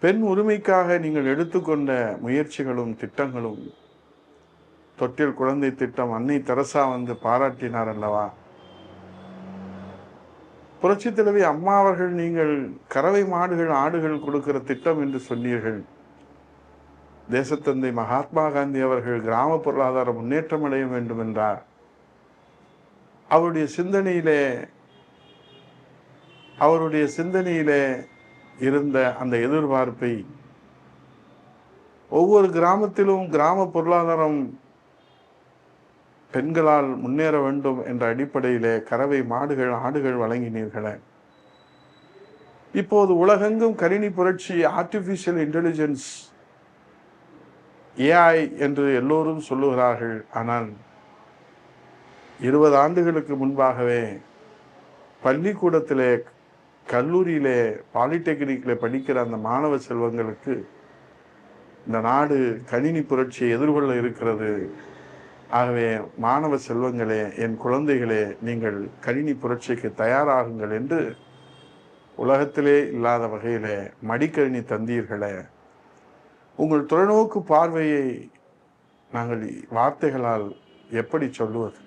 பெண் உரிமைக்காக நீங்கள் எடுத்துக்கொண்ட முயற்சிகளும் திட்டங்களும் தொட்டில் குழந்தை திட்டம் அன்னை தெரசா வந்து பாராட்டினார் அல்லவா? புரட்சி தலைவி அம்மா அவர்கள் நீங்கள் கறவை மாடுகள் ஆடுகள் கொடுக்கிற திட்டம் என்று சொன்னீர்கள். தேசத்தந்தை மகாத்மா காந்தி அவர்கள் கிராம பொருளாதார முன்னேற்றம் அடைய வேண்டும் என்றார். அவருடைய சிந்தனையிலே அவருடைய சிந்தனையிலே இருந்த அந்த எதிர்பார்ப்பை ஒவ்வொரு கிராமத்திலும் கிராம பொருளாதாரம் பெண்களால் முன்னேற வேண்டும் என்ற அடிப்படையிலே கறவை மாடுகள் ஆடுகள் வழங்கினீர்களே. இப்போது உலகெங்கும் கணினி புரட்சி ஆர்டிஃபிஷியல் இன்டெலிஜென்ஸ் ஏஐ என்று எல்லோரும் சொல்லுகிறார்கள். ஆனால் இருபது ஆண்டுகளுக்கு முன்பாகவே பள்ளிக்கூடத்திலே கல்லூரியிலே பாலிடெக்னிக்கில் படிக்கிற அந்த மாணவ செல்வங்களுக்கு இந்த நாடு கணினி புரட்சியை எதிர்கொள்ள இருக்கிறது. ஆகவே மாணவ செல்வங்களே என் குழந்தைகளே நீங்கள் கணினி புரட்சிக்கு தயாராகுங்கள் என்று உலகத்திலே இல்லாத வகையில் மடிக்கணினி தந்தீர்களே. உங்கள் தொலைநோக்கு பார்வையை நாங்கள் வார்த்தைகளால் எப்படி சொல்லுவது?